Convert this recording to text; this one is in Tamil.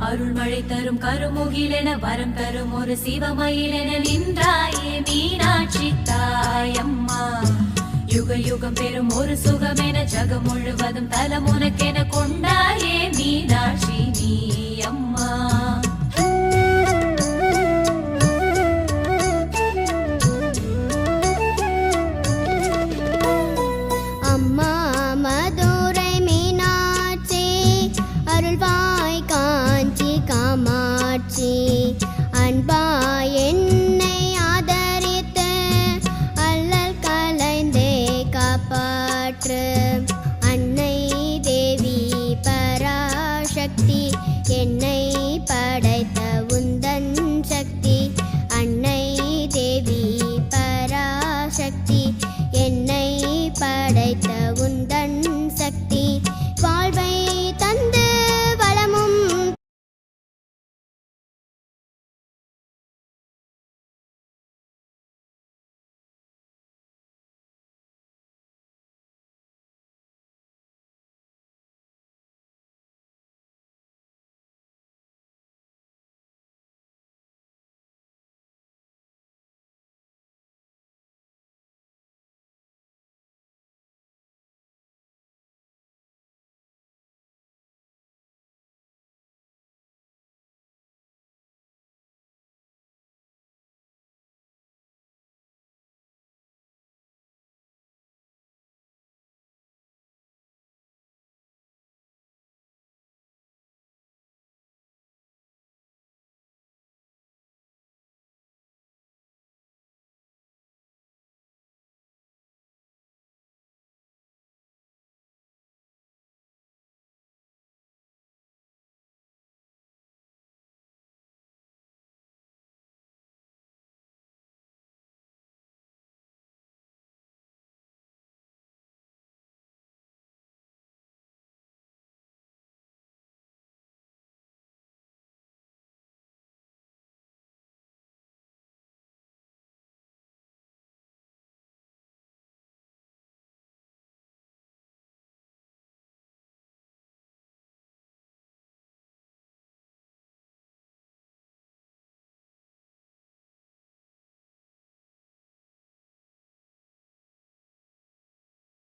அருள்மழை தரும் கருமுகிலென வரம் தரும் ஒரு சிவமயிலென நின்றாயே மீனாட்சி தாயம்மா. யுக யுகம் பெறும் ஒரு சுகமென ஜகம் முழுவதும் தலம் உனக்கென கொண்டாயே மீனாட்சி நீ அம்மா. மாற்று அன்னை தேவி பராசக்தி என்னை படைத்த உந்தன் சக்தி அன்னை தேவி பராசக்தி என்னை படைத்த உந்தன்